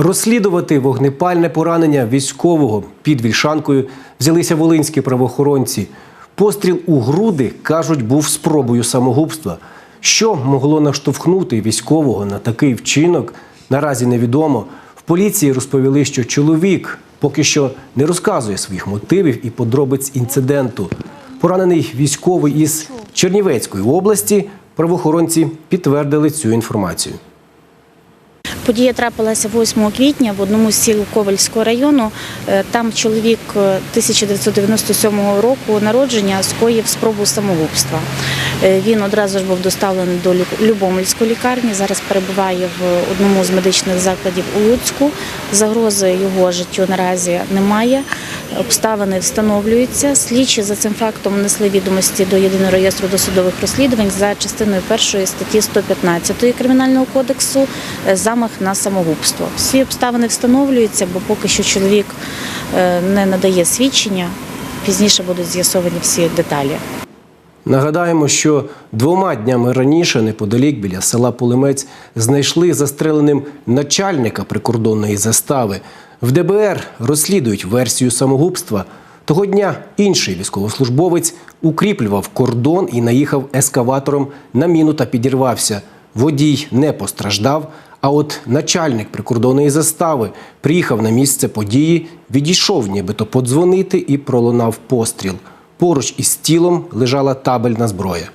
Розслідувати вогнепальне поранення військового під Вільшанкою взялися волинські правоохоронці. Постріл у груди, кажуть, був спробою самогубства. Що могло наштовхнути військового на такий вчинок, наразі невідомо. В поліції розповіли, що чоловік поки що не розказує своїх мотивів і подробиць інциденту. Поранений військовий із Чернівецької області правоохоронці підтвердили цю інформацію. Подія трапилася 8 квітня в одному з сіл Ковальського району. Е, Там чоловік е, 1997 року народження скоїв спробу самогубства. Е, Він одразу ж був доставлений до Лю- Любомельської лікарні. Зараз перебуває в одному з медичних закладів у Луцьку. Загрози його життю наразі немає. Обставини встановлюються. Слідчі за цим фактом внесли відомості до єдиного реєстру досудових розслідувань за частиною першої статті 115 Кримінального кодексу е, замах на самогубство. Всі обставини встановлюються, бо поки що чоловік е, не надає свідчення. Пізніше будуть з'ясовані всі деталі. Нагадаємо, що двома днями раніше, неподалік біля села Пулемець, знайшли застреленим начальника прикордонної застави. В ДБР розслідують версію самогубства. Того дня інший військовослужбовець укріплював кордон і наїхав ескаватором на міну та підірвався. Водій не постраждав. А от начальник прикордонної застави приїхав на місце події, відійшов нібито подзвонити і пролунав постріл. Поруч із тілом лежала табельна зброя.